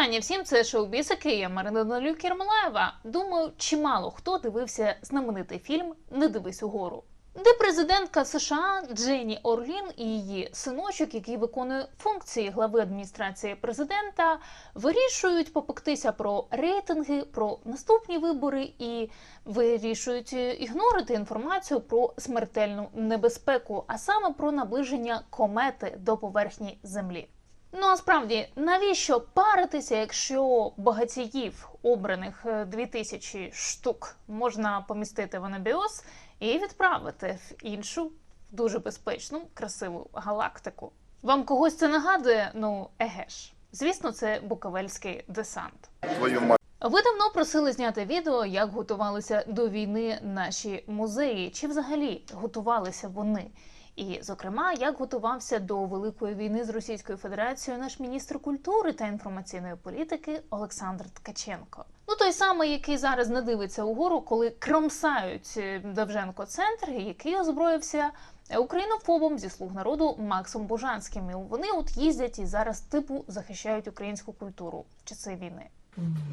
вітання всім, це шоу Бісики, я Марина Нолюк Єрмолаєва. Думаю, чимало хто дивився знаменитий фільм Не дивись угору. Де президентка США Дженні Орлін і її синочок, який виконує функції глави адміністрації президента, вирішують попектися про рейтинги, про наступні вибори і вирішують ігнорити інформацію про смертельну небезпеку, а саме про наближення комети до поверхні землі. Ну а справді, навіщо паритися, якщо багатіїв, обраних е, 2000 штук, можна помістити в анабіоз і відправити в іншу дуже безпечну, красиву галактику? Вам когось це нагадує? Ну, еге ж. Звісно, це буковельський десант. Твою мать. Ви давно просили зняти відео, як готувалися до війни наші музеї, чи взагалі готувалися вони. І, зокрема, як готувався до великої війни з Російською Федерацією наш міністр культури та інформаційної політики Олександр Ткаченко. Ну той самий, який зараз не дивиться угору, коли кромсають е, Довженко центр, який озброївся українофобом зі слуг народу Максом Бужанським. І вони от їздять і зараз типу захищають українську культуру в часи війни.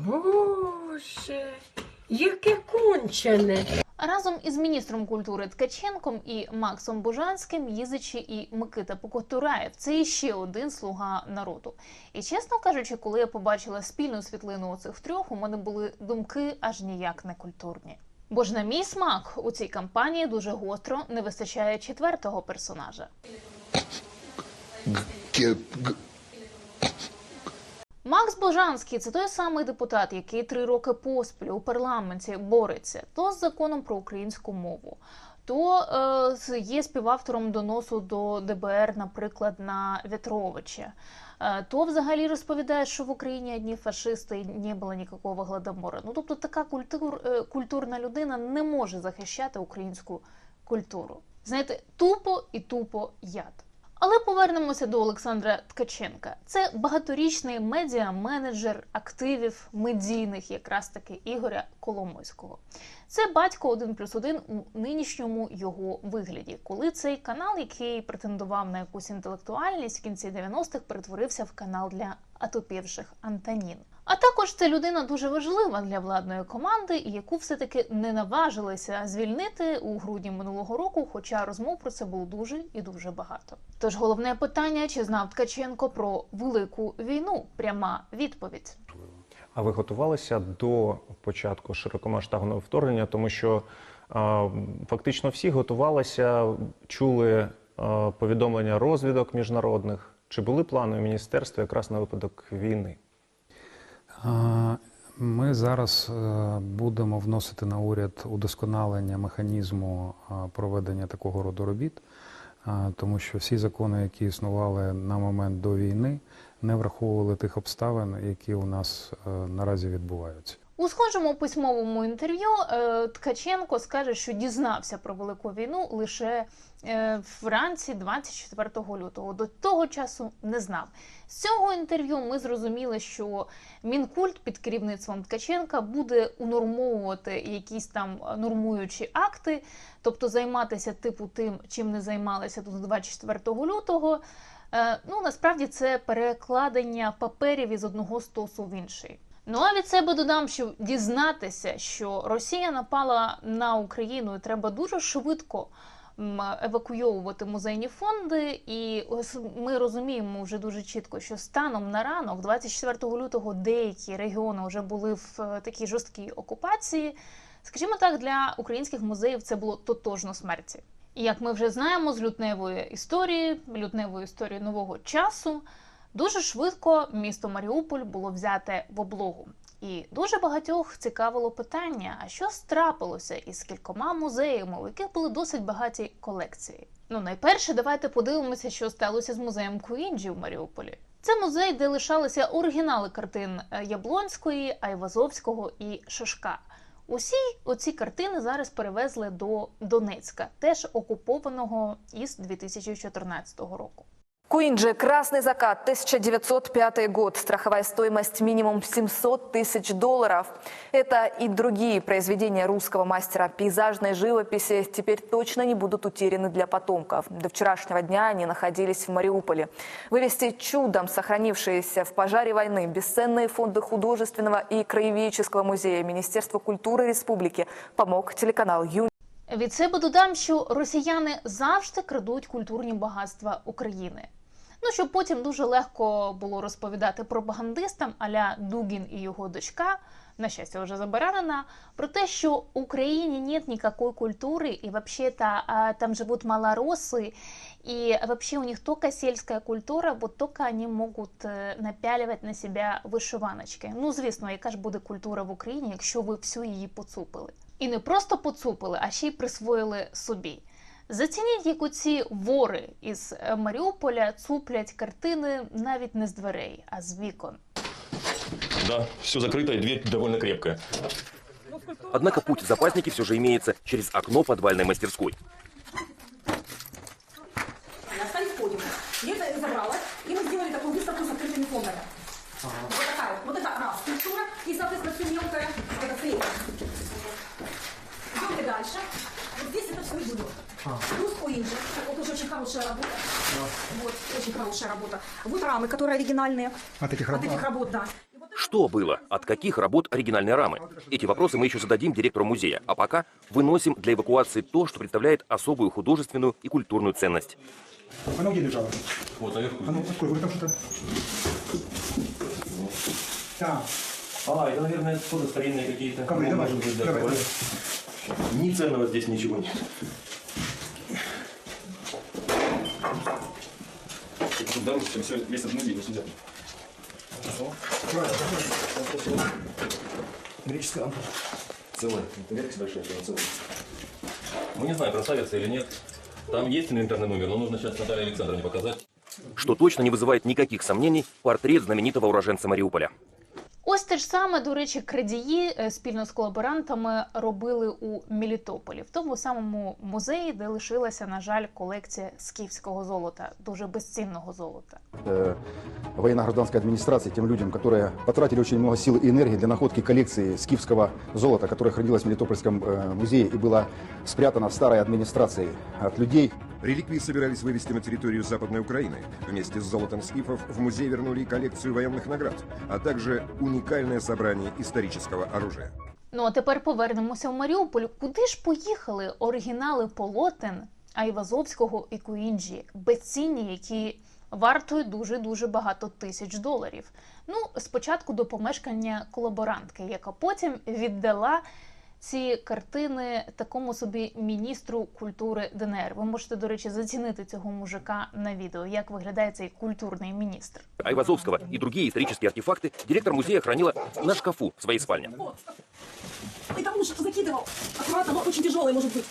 Боже, яке кончене. Разом із міністром культури Ткаченком і Максом Бужанським їздячи і Микита Покотураєв. Це іще один слуга народу. І чесно кажучи, коли я побачила спільну світлину оцих трьох, у мене були думки аж ніяк не культурні. Бо ж на мій смак у цій кампанії дуже гостро не вистачає четвертого персонажа. Макс Божанський це той самий депутат, який три роки поспіль у парламенті бореться то з законом про українську мову, то е, є співавтором доносу до ДБР, наприклад, на В'ятровича. Е, то взагалі розповідає, що в Україні одні фашисти не було ніякого гладомора. Ну тобто така культур, е, культурна людина не може захищати українську культуру. Знаєте, тупо і тупо яд. Але повернемося до Олександра Ткаченка. Це багаторічний медіа-менеджер активів медійних, якраз таки Ігоря Коломойського. Це батько 1 плюс 1 у нинішньому його вигляді, коли цей канал, який претендував на якусь інтелектуальність в кінці 90-х, перетворився в канал для атопівших Антонін. А також це людина дуже важлива для владної команди, яку все-таки не наважилися звільнити у грудні минулого року, хоча розмов про це було дуже і дуже багато. Тож головне питання: чи знав Ткаченко про велику війну? Пряма відповідь. А ви готувалися до початку широкомасштабного вторгнення, тому що е, фактично всі готувалися, чули е, повідомлення розвідок міжнародних. Чи були плани у міністерства якраз на випадок війни? Ми зараз е, будемо вносити на уряд удосконалення механізму проведення такого роду робіт, тому що всі закони, які існували на момент до війни, не враховували тих обставин, які у нас е, наразі відбуваються. У схожому письмовому інтерв'ю е, Ткаченко скаже, що дізнався про велику війну лише е, вранці 24 лютого. До того часу не знав. З цього інтерв'ю ми зрозуміли, що мінкульт під керівництвом Ткаченка буде унормовувати якісь там нормуючі акти, тобто займатися типу тим, чим не займалися до 24 лютого. Е, ну насправді це перекладення паперів із одного стосу в інший. Ну а від себе додам, що дізнатися, що Росія напала на Україну, і треба дуже швидко евакуйовувати музейні фонди. І ми розуміємо вже дуже чітко, що станом на ранок, 24 лютого, деякі регіони вже були в е, такій жорсткій окупації. Скажімо так, для українських музеїв це було тотожно смерті. І як ми вже знаємо з лютневої історії, лютневої історії нового часу, Дуже швидко місто Маріуполь було взяте в облогу. І дуже багатьох цікавило питання: а що страпилося із кількома музеями, у яких були досить багаті колекції? Ну, найперше, давайте подивимося, що сталося з музеєм Куінджі в Маріуполі. Це музей, де лишалися оригінали картин е, Яблонської, Айвазовського і Шишка. Усі оці картини зараз перевезли до Донецька, теж окупованого із 2014 року. Куинджи, «Красный закат», 1905 год. Страховая стоимость минимум 700 тысяч долларов. Это и другие произведения русского мастера пейзажной живописи теперь точно не будут утеряны для потомков. До вчерашнего дня они находились в Мариуполе. Вывести чудом сохранившиеся в пожаре войны бесценные фонды художественного и краеведческого музея Министерства культуры республики помог телеканал «Ю». Від себе додам, що росіяни завжди крадуть культурні багатства України. Ну, щоб потім дуже легко було розповідати пропагандистам аля Дугін і його дочка, на щастя, вже забаранена, про те, що в Україні нет никакой культуры, и вообще-то там живут малоросы, и вообще у них только сельская культура, вот только они могут е, напяливать на себя вишиваночки. Ну, звісно, яка ж буде культура в Україні, якщо ви всю її поцупили. І не просто поцупили, а ще й присвоїли собі. Зацініть, як ці вори із е, Маріуполя цуплять картини навіть не з дверей, а з вікон. Да, все закрыто, и дверь довольно крепкая. Однако путь в запасники все же имеется через окно подвальной мастерской. Хорошая работа. Вот, очень хорошая работа. Вот рамы, которые оригинальные. От этих работ? От этих работ, да. Что было? От каких работ оригинальные рамы? Эти вопросы мы еще зададим директору музея. А пока выносим для эвакуации то, что представляет особую художественную и культурную ценность. Оно где лежало? Вот наверху. Оно какое? Вы там что-то... Так, А, это, наверное, фото старинные какие-то. ковры, Ну, давай, да, давай, ковры. давай. Ни ценного здесь ничего нет. Тут дороже, чем все, весь этот музей, сюда. греческая лампа. Целая. Это версия большая, она целая. Мы не знаем, красавица или нет. Там есть инвентарный номер, но нужно сейчас Наталье Александровне показать. Что точно не вызывает никаких сомнений, портрет знаменитого уроженца Мариуполя. Ось те ж саме, до речі, крадії е, спільно з колаборантами робили у Мелітополі, в тому самому музеї, де лишилася, на жаль, колекція скіфського золота, дуже безцінного золота. э, военно-гражданской администрации, тем людям, которые потратили очень много сил и энергии для находки коллекции скифского золота, которое хранилось в Мелитопольском э, музее и было спрятано старой администрацией от людей. Реликвии собирались вывести на территорию Западной Украины. Вместе с золотом скифов в музей вернули и коллекцию военных наград, а также уникальное собрание исторического оружия. Ну а тепер повернемося в Маріуполь. Куди ж поїхали оригінали полотен Айвазовського і Куінджі, безцінні, які вартують дуже дуже багато тисяч доларів. Ну, спочатку до помешкання колаборантки, яка потім віддала. Ці картини такому собі міністру культури ДНР. Ви можете, до речі, зацінити цього мужика на відео, як виглядає цей культурний міністр. Айвазовского и другие исторические артефакты директор музея хранила на шкафу в своей спальне. Это муж закидывал. Аккуратно, но очень тяжелый может быть.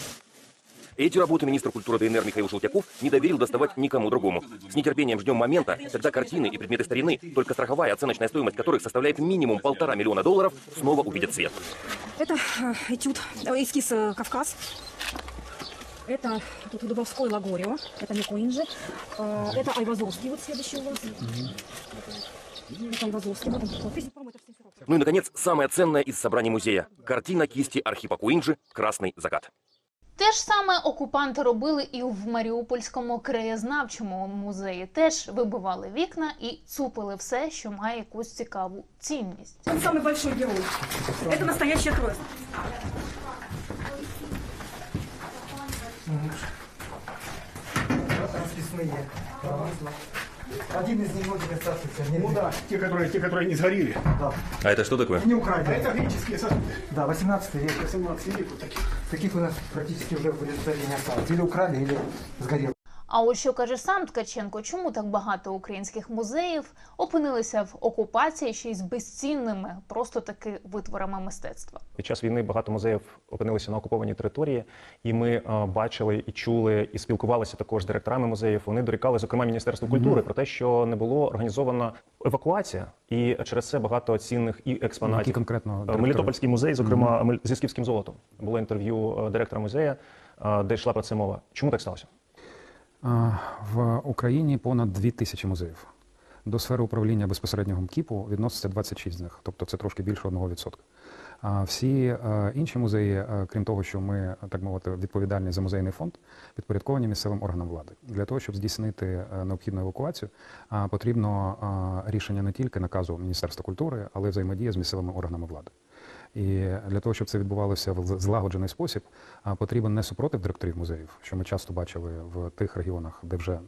Эти работы министр культуры ДНР Михаил Желтяков не доверил доставать никому другому. С нетерпением ждем момента, когда картины и предметы старины, только страховая оценочная стоимость которых составляет минимум полтора миллиона долларов, снова увидят свет. Это э, этюд, э, эскиз э, Кавказ. Это тут Дубовской Лагорио, это не Куинджи. Э, Это Айвазовский, вот следующий у вас. Это Айвазовский. Вот он, вот, тысяч, по-моему, это в 70 років. Ну и, наконец, самое ценное из собраний музея – картина кисти Архипа Куинджи «Красный закат». Те ж саме окупанти робили і в Маріупольському краєзнавчому музеї. Теж вибивали вікна і цупили все, що має якусь цікаву цінність. Он самый большой герой. Это настоящая кровь. Расписные. Один из немногих оставшихся. Ну да, те, которые, те, которые не сгорели. Да. А это что такое? Не украдены. это греческие сосуды. Да, 18 век. 18 век вот таких. Таких у нас практически уже в Израиле не осталось. Или украли, или сгорел. А ось що каже сам Ткаченко, чому так багато українських музеїв опинилися в окупації ще й з безцінними, просто таки витворами мистецтва. Під час війни багато музеїв опинилися на окупованій території, і ми е, бачили і чули, і спілкувалися також з директорами музеїв. Вони дорікали, зокрема, Міністерству культури про те, що не було організована евакуація, і через це багато цінних і Які експонатів. конкретно Е, директори? Мелітопольський музей, зокрема, Мель- зі скіфським золотом. Було інтерв'ю е, директора музею, де йшла про це мова. Чому так сталося? В Україні понад 2 тисячі музеїв. До сфери управління безпосереднього МКІПу відноситься 26 з них, тобто це трошки більше 1%. А всі е, інші музеї, е, крім того, що ми, так мовити, відповідальні за музейний фонд, підпорядковані місцевим органам влади. Для того, щоб здійснити е, необхідну евакуацію, потрібно рішення не тільки наказу Міністерства культури, але й взаємодія з місцевими органами влади. І для того, щоб це відбувалося в злагоджений спосіб, потрібен не супротив директорів музеїв, що ми часто бачили в тих регіонах, де вже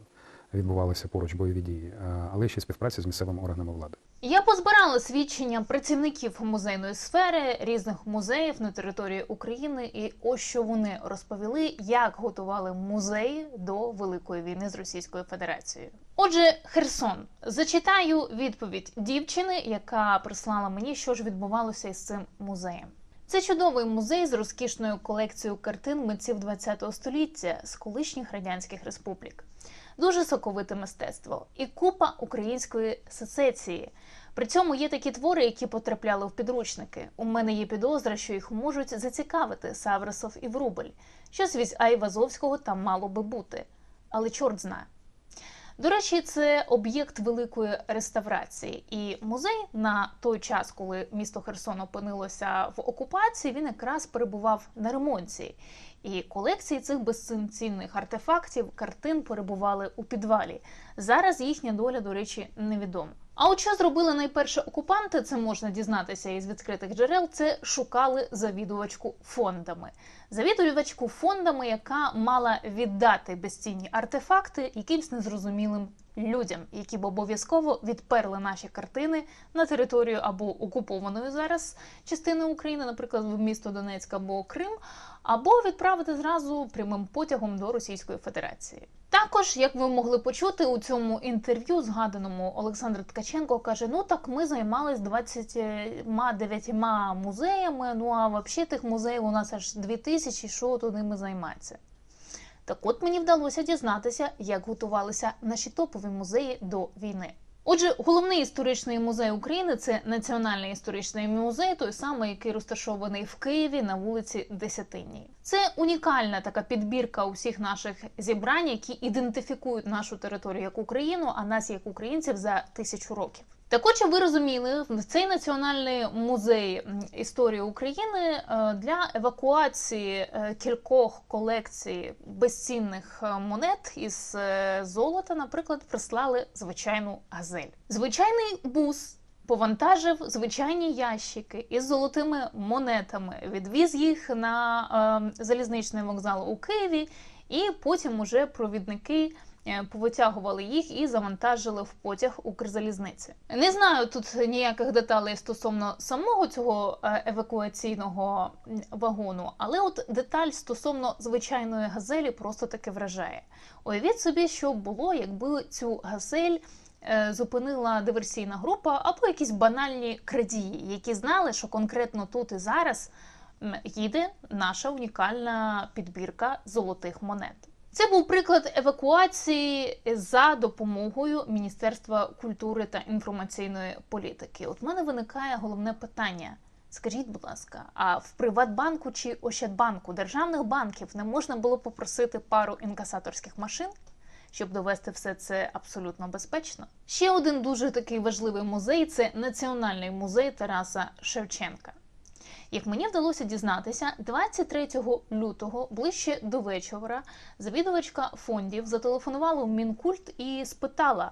відбувалися поруч бойові дії, але ще співпраця з місцевими органами влади. Я позбирала свідчення працівників музейної сфери різних музеїв на території України, і ось що вони розповіли, як готували музеї до великої війни з Російською Федерацією. Отже, Херсон зачитаю відповідь дівчини, яка прислала мені, що ж відбувалося із цим музеєм. Це чудовий музей з розкішною колекцією картин митців ХХ століття з колишніх радянських республік. Дуже соковите мистецтво і купа української сецесії. При цьому є такі твори, які потрапляли в підручники. У мене є підозра, що їх можуть зацікавити Саврасов і Врубель. Щось від Айвазовського там мало би бути. Але чорт знає. До речі, це об'єкт великої реставрації, і музей на той час, коли місто Херсон опинилося в окупації, він якраз перебував на ремонті. І колекції цих безцінних артефактів, картин перебували у підвалі. Зараз їхня доля, до речі, невідома. А от що зробили найперше окупанти, це можна дізнатися із відкритих джерел. Це шукали завідувачку фондами. Завідувачку фондами, яка мала віддати безцінні артефакти якимсь незрозумілим людям, які б обов'язково відперли наші картини на територію або окупованої зараз частини України, наприклад, в місто Донецьк або Крим, або відправити зразу прямим потягом до Російської Федерації. Також, як ви могли почути у цьому інтерв'ю, згаданому Олександр Ткаченко каже: ну так ми займалися 29 музеями. Ну а взагалі тих музеїв у нас аж 2000, що туди ми займається. Так от мені вдалося дізнатися, як готувалися наші топові музеї до війни. Отже, головний історичний музей України це Національний історичний музей, той самий, який розташований в Києві на вулиці Десятинній. Це унікальна така підбірка усіх наших зібрань, які ідентифікують нашу територію як Україну, а нас як українців за тисячу років. Так от, щоб ви розуміли, цей національний музей історії України е, для евакуації е, кількох колекцій безцінних е, монет із золота, наприклад, прислали звичайну газель. Звичайний бус. Повантажив звичайні ящики із золотими монетами, відвіз їх на е, залізничний вокзал у Києві, і потім уже провідники повитягували їх і завантажили в потяг Укрзалізниці. Не знаю тут ніяких деталей стосовно самого цього евакуаційного вагону, але от деталь стосовно звичайної газелі просто таки вражає. Уявіть собі, що було, якби цю газель. Зупинила диверсійна група або якісь банальні крадії, які знали, що конкретно тут і зараз їде наша унікальна підбірка золотих монет. Це був приклад евакуації за допомогою Міністерства культури та інформаційної політики. От в мене виникає головне питання. Скажіть, будь ласка, а в Приватбанку чи Ощадбанку державних банків не можна було попросити пару інкасаторських машин, щоб довести все це абсолютно безпечно? Ще один дуже такий важливий музей це Національний музей Тараса Шевченка. Як мені вдалося дізнатися, 23 лютого, ближче до вечора, завідувачка фондів зателефонувала в Мінкульт і спитала.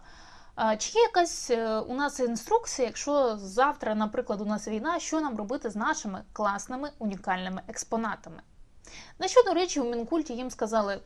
Чи є якась е, у нас інструкція, якщо завтра, наприклад, у нас війна, що нам робити з нашими класними унікальними експонатами? На що, до речі, у Мінкульті їм сказали: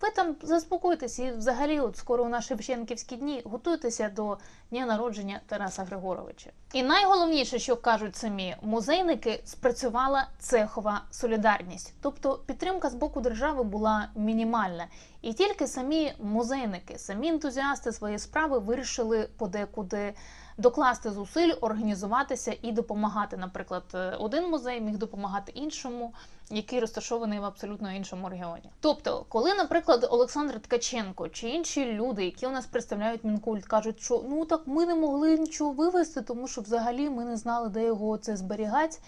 ви там заспокойтесь і взагалі, от скоро у нас Шевченківські дні, готуйтеся до дня народження Тараса Григоровича. І найголовніше, що кажуть самі музейники, спрацювала цехова солідарність, тобто підтримка з боку держави була мінімальна. І тільки самі музейники, самі ентузіасти своєї справи вирішили подекуди докласти зусиль, організуватися і допомагати. Наприклад, е, один музей міг допомагати іншому, який розташований в абсолютно іншому регіоні. Тобто, коли, наприклад, Олександр Ткаченко чи інші люди, які у нас представляють мінкульт, кажуть, що ну так ми не могли нічого вивезти, тому що взагалі ми не знали, де його це зберігати.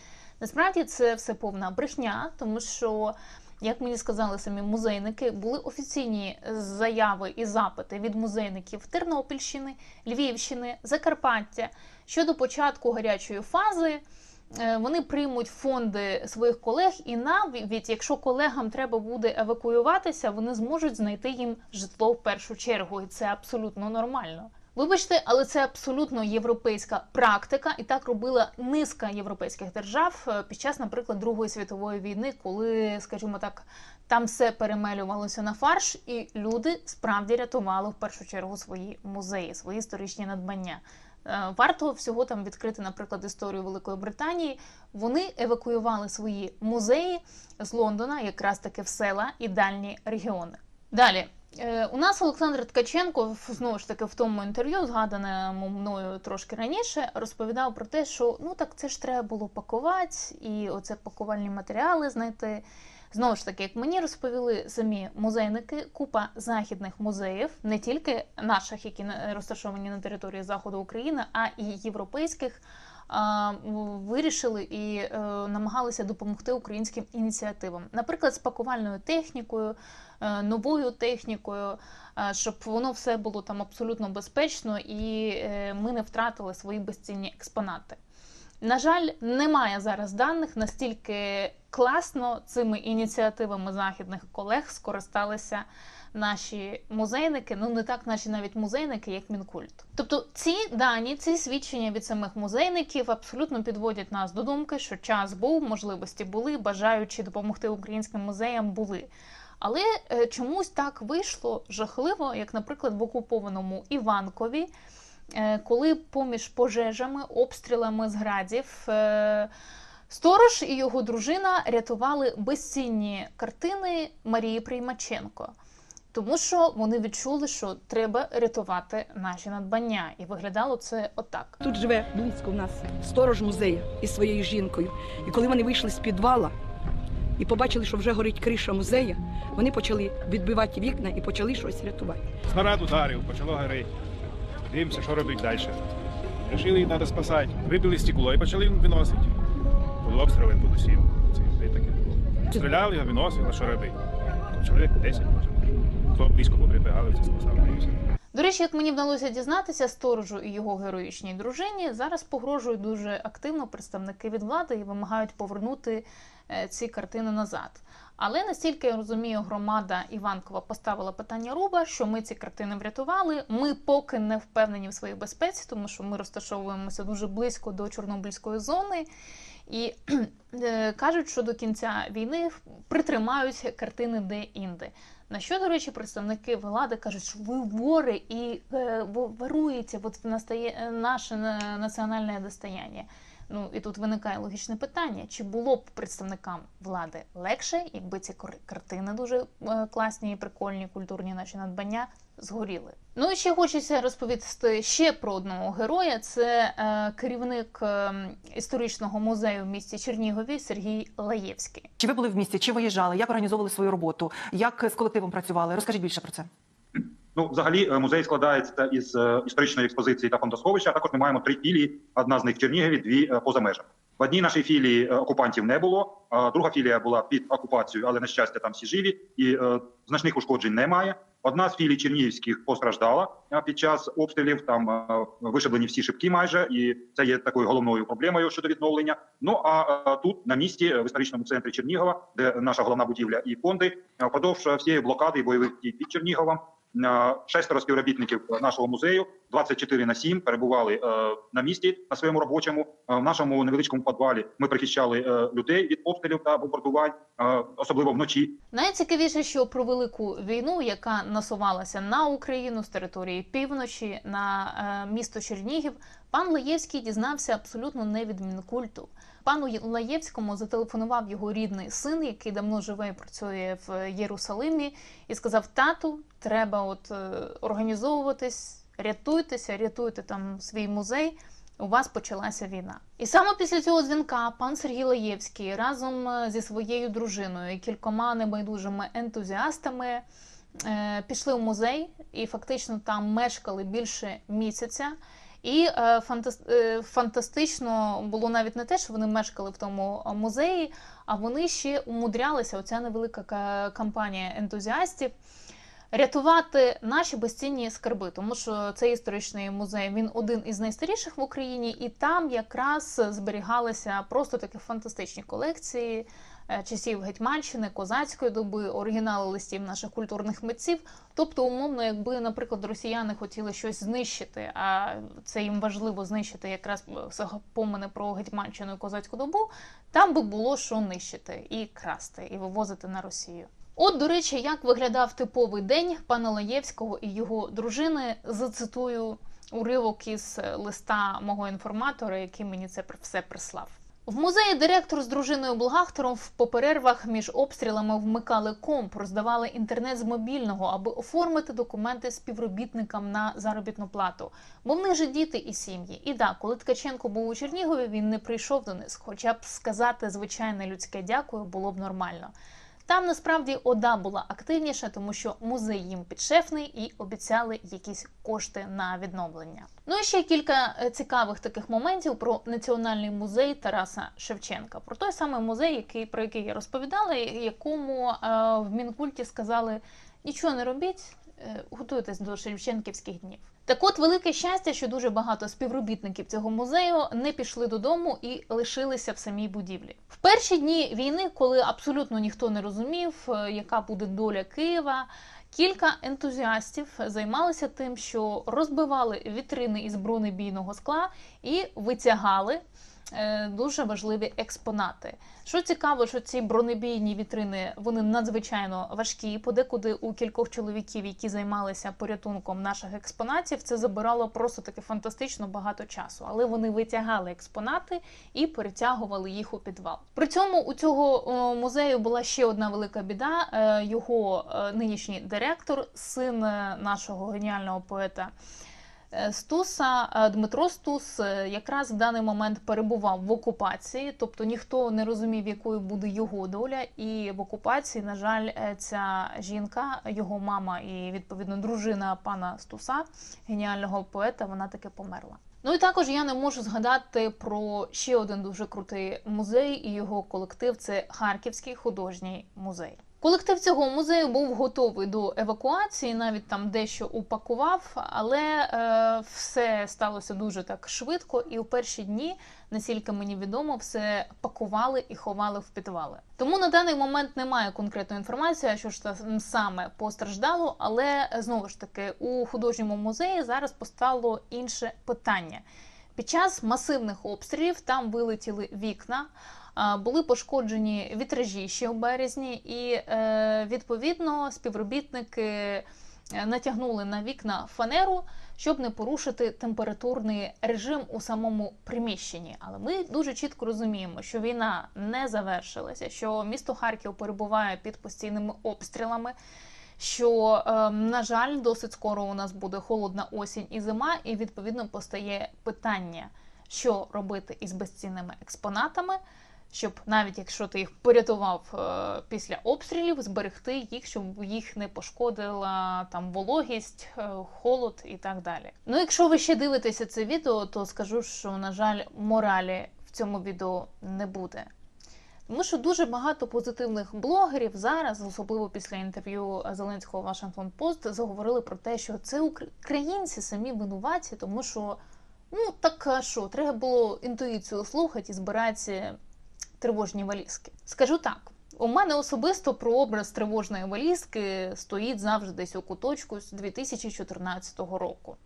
Насправді це все повна брехня, тому що як мені сказали самі музейники, були офіційні заяви і запити від музейників Тернопільщини, Львівщини, Закарпаття щодо початку гарячої фази. е, Вони приймуть фонди своїх колег, і навіть якщо колегам треба буде евакуюватися, вони зможуть знайти їм житло в першу чергу, і це абсолютно нормально. Вибачте, але це абсолютно європейська практика, і так робила низка європейських держав е, під час, наприклад, Другої світової війни, коли, скажімо так, там все перемелювалося на фарш, і люди справді рятували в першу чергу свої музеї, свої історичні надбання. Е, Варто всього там відкрити, наприклад, історію Великої Британії. Вони евакуювали свої музеї з Лондона, якраз таки в села і дальні регіони. Далі. Е, У нас Олександр Ткаченко знову ж таки в тому інтерв'ю, згаданому мною трошки раніше, розповідав про те, що ну так це ж треба було пакувати, і оце пакувальні матеріали знайти. Знову ж таки, як мені розповіли самі музейники, купа західних музеїв, не тільки наших, які розташовані на території заходу України, а і європейських, вирішили і е, намагалися допомогти українським ініціативам, наприклад, з пакувальною технікою, новою технікою, е, щоб воно все було там абсолютно безпечно і е, ми не втратили свої безцінні експонати. На жаль, немає зараз даних настільки класно цими ініціативами західних колег скористалися наші музейники. Ну не так, наші навіть музейники, як Мінкульт. Тобто, ці дані, ці свідчення від самих музейників абсолютно підводять нас до думки, що час був, можливості були, бажаючи допомогти українським музеям були. Але е, чомусь так вийшло жахливо, як, наприклад, в окупованому Іванкові, е, коли поміж пожежами, обстрілами з градів. е, Сторож і його дружина рятували безцінні картини Марії Приймаченко, тому що вони відчули, що треба рятувати наші надбання, і виглядало це отак. Тут живе близько в нас сторож музею із своєю жінкою. І коли вони вийшли з підвала і побачили, що вже горить криша музею, вони почали відбивати вікна і почали щось рятувати. Снаряд ударив, почало горіти. Дивимося, що робити далі. Рішили, їх треба спасати. Вибили стекло і почали виносити. Було обстріли по усім. Стріляли, його виносили, а що робити? Чоловік 10 може. Хто близько поприбігали, це спасав. До речі, як мені вдалося дізнатися, сторожу і його героїчній дружині зараз погрожують дуже активно представники від влади і вимагають повернути ці картини назад. Але настільки я розумію, громада Іванкова поставила питання руба, що ми ці картини врятували. Ми поки не впевнені в своїй безпеці, тому що ми розташовуємося дуже близько до Чорнобильської зони. І е, кажуть, що до кінця війни притримають картини де-інде. На що, до речі, представники влади кажуть, що ви вори і е, во- воруєте от настає, е, наше е, національне достояння. Ну і тут виникає логічне питання: чи було б представникам влади легше, якби ці картини дуже е, класні, прикольні, культурні наші надбання згоріли? Ну і ще хочеться розповісти ще про одного героя. Це е, керівник е, історичного музею в місті Чернігові Сергій Лаєвський. Чи ви були в місті, чи виїжджали, як організовували свою роботу, як з колективом працювали? Розкажіть більше про це. Ну, взагалі, е, музей складається із е, історичної експозиції та фондосховища. А також ми маємо три філії. Одна з них в Чернігові, дві е, поза межами. В одній нашій філії окупантів не було. Друга філія була під окупацією, але на щастя там всі живі і значних ушкоджень немає. Одна з філій чернігівських постраждала під час обстрілів. Там вишиблені всі шибки майже, і це є такою головною проблемою щодо відновлення. Ну а тут на місці в історичному центрі Чернігова, де наша головна будівля і фонди, впродовж всієї блокади і бойових дій під Черніговом. Е, Шестеро співробітників нашого музею 24 на 7 перебували е, на місці на своєму робочому. Е, В нашому невеличкому підвалі ми прихищали людей від обстрілів та бомбардувань, особливо вночі. Найцікавіше, що про велику війну, яка насувалася на Україну з території півночі на місто Чернігів, пан Лаєвський дізнався абсолютно не від Мінкульту. Пану Лаєвському зателефонував його рідний син, який давно живе і працює в Єрусалимі, і сказав: Тату, треба от е, організовуватись, рятуйтеся, рятуйте там свій музей. У вас почалася війна. І саме після цього дзвінка пан Сергій Лаєвський разом е, зі своєю дружиною і кількома небайдужими ентузіастами е, пішли в музей і фактично там мешкали більше місяця. І фантас- фантастично було навіть не те, що вони мешкали в тому музеї, а вони ще умудрялися, оця невелика ка- кампанія ентузіастів, рятувати наші безцінні скарби, тому що цей історичний музей він один із найстаріших в Україні, і там якраз зберігалися просто такі фантастичні колекції е, часів Гетьманщини, козацької доби, оригінали листів наших культурних митців. Тобто, умовно, якби, наприклад, росіяни хотіли щось знищити, а це їм важливо знищити якраз помини про Гетьманщину і козацьку добу, там би було що нищити і красти, і вивозити на Росію. От, до речі, як виглядав типовий день пана Лаєвського і його дружини, зацитую уривок із листа мого інформатора, який мені це все прислав. В музеї директор з дружиною Булгахтером в поперервах між обстрілами вмикали комп, роздавали інтернет з мобільного, аби оформити документи співробітникам на заробітну плату. Бо в них же діти і сім'ї. І так, коли Ткаченко був у Чернігові, він не прийшов до них. Хоча б сказати звичайне людське дякую було б нормально. Там насправді ОДА була активніша, тому що музей їм підшефний і обіцяли якісь кошти на відновлення. Ну і ще кілька е, цікавих таких моментів про національний музей Тараса Шевченка, про той самий музей, який про який я розповідала, якому е, в мінкульті сказали нічого не робіть. Е, Готуйтесь до Шевченківських днів. Так от велике щастя, що дуже багато співробітників цього музею не пішли додому і лишилися в самій будівлі. В перші дні війни, коли абсолютно ніхто не розумів, е, яка буде доля Києва, кілька ентузіастів займалися тим, що розбивали вітрини із бронебійного скла і витягали. Е, Дуже важливі експонати. Що цікаво, що ці бронебійні вітрини вони надзвичайно важкі. Подекуди у кількох чоловіків, які займалися порятунком наших експонатів, це забирало просто таки фантастично багато часу. Але вони витягали експонати і перетягували їх у підвал. При цьому у цього музею була ще одна велика біда. Е, Його е, нинішній директор, син е, нашого геніального поета. Е, Стуса е, Дмитро Стус е, якраз в даний момент перебував в окупації, тобто ніхто не розумів, якою буде його доля. І в окупації, на жаль, ця жінка, його мама і відповідно дружина пана Стуса, геніального поета, вона таки померла. Ну і також я не можу згадати про ще один дуже крутий музей і його колектив це Харківський художній музей. Колектив цього музею був готовий до евакуації, навіть там дещо упакував, але е, все сталося дуже так швидко, і у перші дні, наскільки мені відомо, все пакували і ховали в підвали. Тому на даний момент немає конкретної інформації, що ж там саме постраждало, але знову ж таки у художньому музеї зараз постало інше питання. Під час масивних обстрілів там вилетіли вікна. Були пошкоджені вітражі ще у березні, і е, відповідно співробітники е, натягнули на вікна фанеру, щоб не порушити температурний режим у самому приміщенні. Але ми дуже чітко розуміємо, що війна не завершилася, що місто Харків перебуває під постійними обстрілами. Що, е, на жаль, досить скоро у нас буде холодна осінь і зима, і відповідно постає питання, що робити із безцінними експонатами, щоб навіть якщо ти їх порятував е, після обстрілів, зберегти їх, щоб їх не пошкодила там вологість, е, холод і так далі. Ну, якщо ви ще дивитеся це відео, то скажу, що на жаль, моралі в цьому відео не буде. Тому що дуже багато позитивних блогерів зараз, особливо після інтерв'ю Зеленського Вашингтон Пост, заговорили про те, що це українці самі винуваті, тому що ну так що, треба було інтуїцію слухати і збирати тривожні валізки. Скажу так. У мене особисто про образ тривожної валізки стоїть завжди десь у куточку з 2014 року.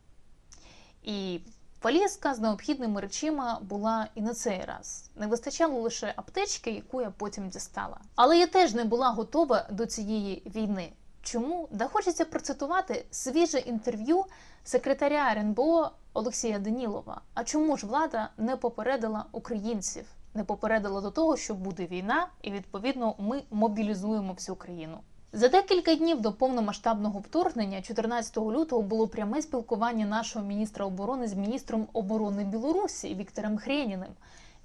І валізка з необхідними речима була і на цей раз. Не вистачало лише аптечки, яку я потім дістала. Але я теж не була готова до цієї війни. Чому? Да хочеться процитувати свіже інтерв'ю секретаря РНБО Олексія Данілова. А чому ж влада не попередила українців? Не попередила до того, що буде війна, і відповідно ми мобілізуємо всю країну. За декілька днів до повномасштабного вторгнення, 14 лютого, було пряме спілкування нашого міністра оборони з міністром оборони Білорусі Віктором Хреніним.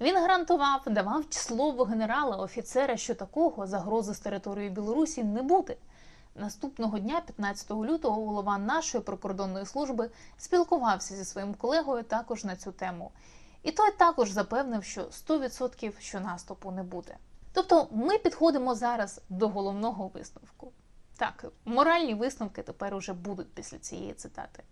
Він гарантував, давав слово генерала, офіцера, що такого загрози з території Білорусі не буде. Наступного дня, 15 лютого, голова нашої прикордонної служби спілкувався зі своїм колегою також на цю тему. І той також запевнив, що 100% що наступу не буде. Тобто ми підходимо зараз до головного висновку. Так, моральні висновки тепер уже будуть після цієї цитати.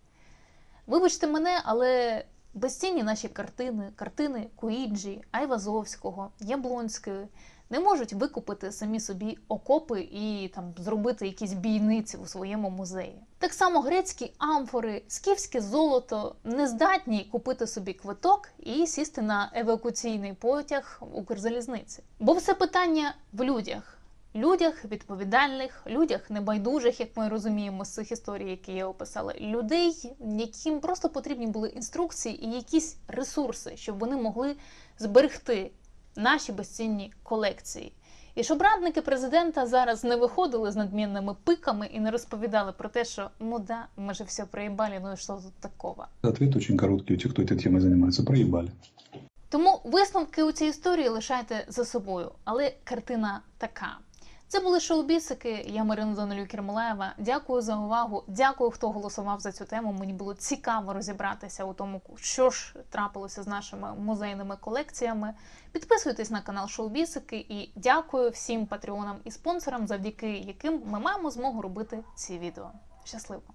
Вибачте мене, але безцінні наші картини, картини Куїджі, Айвазовського, Яблонської не можуть викупити самі собі окопи і там зробити якісь бійниці у своєму музеї. Так само грецькі амфори, скіфське золото не здатні купити собі квиток і сісти на евакуаційний потяг Укрзалізниці. Бо все питання в людях. Людях відповідальних, людях небайдужих, як ми розуміємо з цих історій, які я описала, людей, яким просто потрібні були інструкції і якісь ресурси, щоб вони могли зберегти наші безцінні колекції. І щоб радники президента зараз не виходили з надмінними пиками і не розповідали про те, що ну да, ми же все проїбали, ну і що тут такого. Ответ очень короткий у тех, кто этой темой занимается. Проїбали. Тому висновки у цій історії лишайте за собою, але картина така. Це були шоу-бісики. Я Марина Данилюк Кермолаєва. Дякую за увагу. Дякую, хто голосував за цю тему. Мені було цікаво розібратися у тому, що ж трапилося з нашими музейними колекціями. Підписуйтесь на канал Шоу-бісики і дякую всім патреонам і спонсорам, завдяки яким ми маємо змогу робити ці відео. Щасливо!